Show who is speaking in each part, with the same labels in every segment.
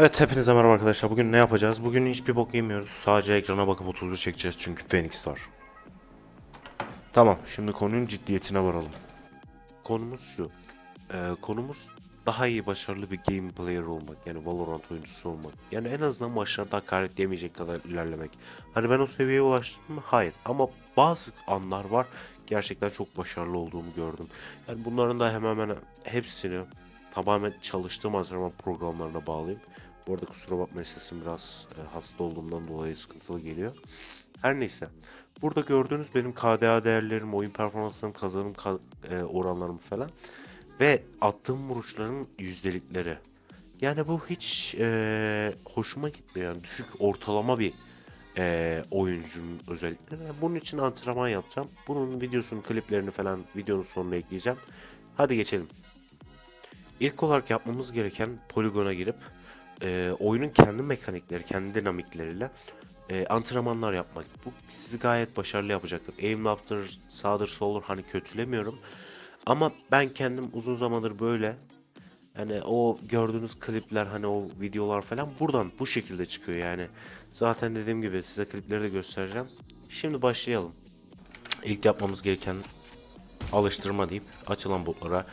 Speaker 1: Evet hepinize merhaba arkadaşlar. Bugün ne yapacağız? Bugün hiçbir bok yemiyoruz. Sadece ekrana bakıp 31 çekeceğiz çünkü Phoenix var. Tamam şimdi konunun ciddiyetine varalım. Konumuz şu. Ee, konumuz daha iyi başarılı bir game player olmak. Yani Valorant oyuncusu olmak. Yani en azından maçlarda hakaret yemeyecek kadar ilerlemek. Hani ben o seviyeye ulaştım mı? Hayır. Ama bazı anlar var. Gerçekten çok başarılı olduğumu gördüm. Yani bunların da hemen hemen hepsini tamamen çalıştığım antrenman programlarına bağlayayım. Bu arada kusura bakmayın sesim biraz e, hasta olduğumdan dolayı sıkıntılı geliyor. Her neyse. Burada gördüğünüz benim KDA değerlerim, oyun performanslarım, kazanım ka- e, oranlarım falan. Ve attığım vuruşların yüzdelikleri. Yani bu hiç e, hoşuma gitmiyor. Yani düşük ortalama bir e, oyuncunun özellikleri. Yani bunun için antrenman yapacağım. Bunun videosunu, kliplerini falan videonun sonuna ekleyeceğim. Hadi geçelim. İlk olarak yapmamız gereken poligona girip e, oyunun kendi mekanikleri, kendi dinamikleriyle e, antrenmanlar yapmak. Bu sizi gayet başarılı yapacaktır. Aimlap'tır, sağdır, soldur hani kötülemiyorum. Ama ben kendim uzun zamandır böyle yani o gördüğünüz klipler hani o videolar falan buradan bu şekilde çıkıyor yani. Zaten dediğim gibi size klipleri de göstereceğim. Şimdi başlayalım. İlk yapmamız gereken alıştırma deyip açılan botlara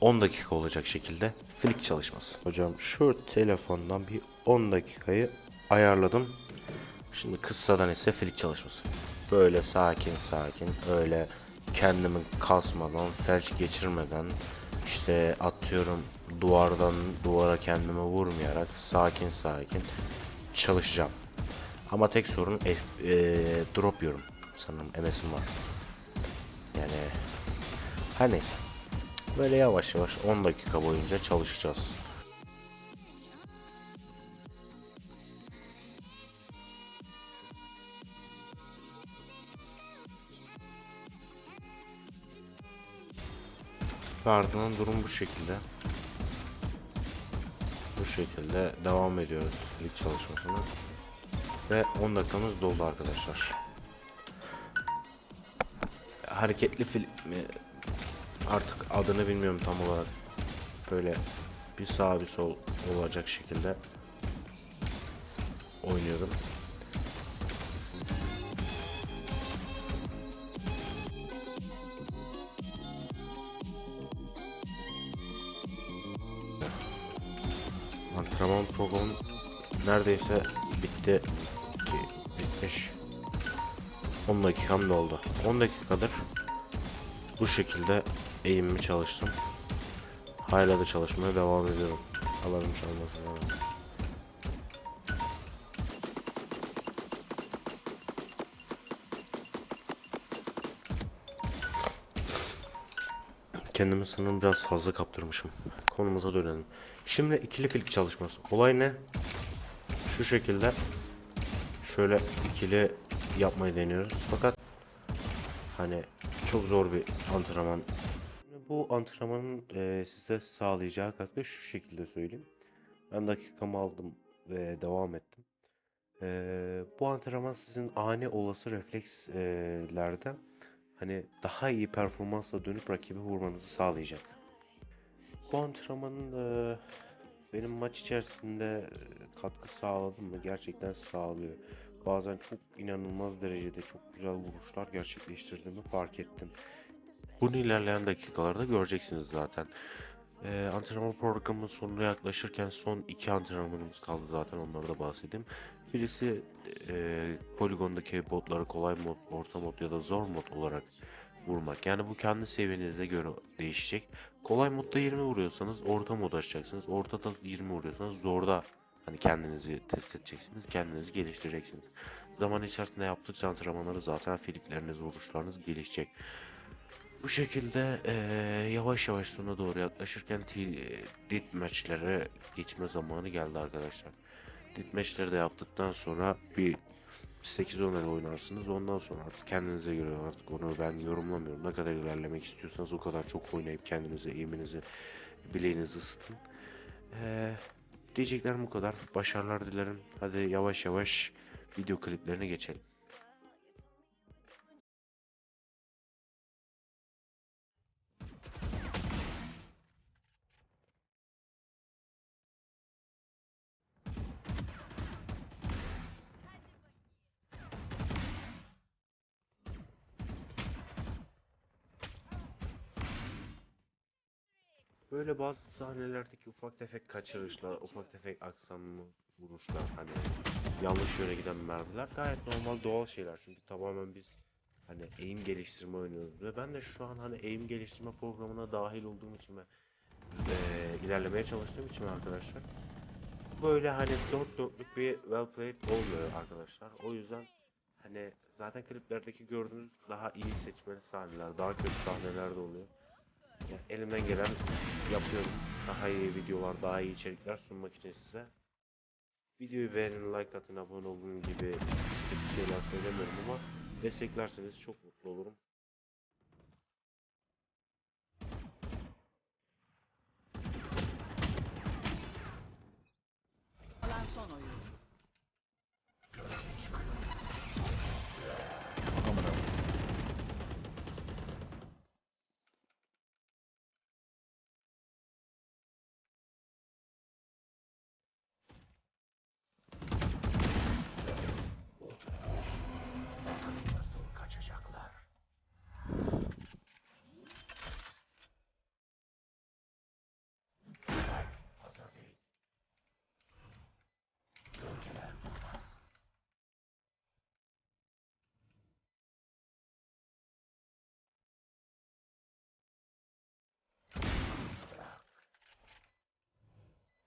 Speaker 1: 10 dakika olacak şekilde flick çalışması. Hocam şu telefondan bir 10 dakikayı ayarladım. Şimdi kıssadan ise flick çalışması. Böyle sakin sakin öyle kendimi kasmadan, felç geçirmeden işte atıyorum duvardan duvara kendimi vurmayarak sakin sakin çalışacağım. Ama tek sorun F, e, drop yorum. Sanırım MS'im var. Yani her neyse. Böyle yavaş yavaş 10 dakika boyunca çalışacağız. Ve ardından durum bu şekilde. Bu şekilde devam ediyoruz lig çalışmasına. Ve 10 dakikamız doldu arkadaşlar. Hareketli film artık adını bilmiyorum tam olarak. Böyle bir sağ bir sol olacak şekilde oynuyorum. Antrenman programı neredeyse bitti. Bitmiş. 10 dakikam doldu. 10 dakikadır bu şekilde eğimimi çalıştım. Hala da çalışmaya devam ediyorum. Alarm çalmasın. Kendimi sanırım biraz fazla kaptırmışım. Konumuza dönelim. Şimdi ikili filik çalışması. Olay ne? Şu şekilde şöyle ikili yapmayı deniyoruz. Fakat hani çok zor bir antrenman. Bu antrenmanın e, size sağlayacağı katkı şu şekilde söyleyeyim. Ben dakikamı aldım ve devam ettim. E, bu antrenman sizin ani olası reflekslerde hani daha iyi performansla dönüp rakibi vurmanızı sağlayacak. Bu antrenmanın e, benim maç içerisinde e, katkı sağladı mı? Gerçekten sağlıyor. Bazen çok inanılmaz derecede çok güzel vuruşlar gerçekleştirdiğimi fark ettim. Bunu ilerleyen dakikalarda göreceksiniz zaten. Ee, antrenman programının sonuna yaklaşırken son iki antrenmanımız kaldı zaten onları da bahsedeyim. Birisi e, poligondaki botları kolay mod, orta mod ya da zor mod olarak vurmak. Yani bu kendi seviyenize göre değişecek. Kolay modda 20 vuruyorsanız orta mod açacaksınız. Ortada 20 vuruyorsanız zorda hani kendinizi test edeceksiniz. Kendinizi geliştireceksiniz. Zaman içerisinde yaptıkça antrenmanları zaten filikleriniz, vuruşlarınız gelişecek. Bu şekilde eee, yavaş yavaş sona doğru yaklaşırken ti- dit maçlara geçme zamanı geldi arkadaşlar. Dit maçları da yaptıktan sonra bir 8-10 el oynarsınız. Ondan sonra artık kendinize göre artık onu ben yorumlamıyorum. Ne kadar ilerlemek istiyorsanız o kadar çok oynayıp kendinize eğiminizi, bileğinizi ısıtın. Eee, diyeceklerim bu kadar. Başarılar dilerim. Hadi yavaş yavaş video kliplerine geçelim. Böyle bazı sahnelerdeki ufak tefek kaçırışlar, ufak tefek aksamlı vuruşlar hani yanlış yöne giden mermiler gayet normal doğal şeyler. Çünkü tamamen biz hani eğim geliştirme oynuyoruz ve ben de şu an hani eğim geliştirme programına dahil olduğum için ve eee, ilerlemeye çalıştığım için arkadaşlar böyle hani dört dörtlük bir well played olmuyor arkadaşlar. O yüzden hani zaten kliplerdeki gördüğünüz daha iyi seçmeli sahneler, daha kötü sahneler de oluyor. Elimden gelen yapıyorum. Daha iyi videolar, daha iyi içerikler sunmak için size. Videoyu beğenin, like atın, abone olun gibi şeyler söylemiyorum ama desteklerseniz çok mutlu olurum.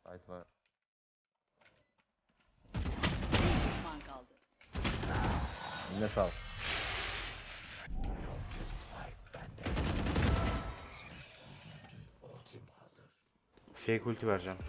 Speaker 2: Sait var.
Speaker 3: Bir düşman kaldı.
Speaker 2: Ne sağ
Speaker 1: Fake ulti vereceğim.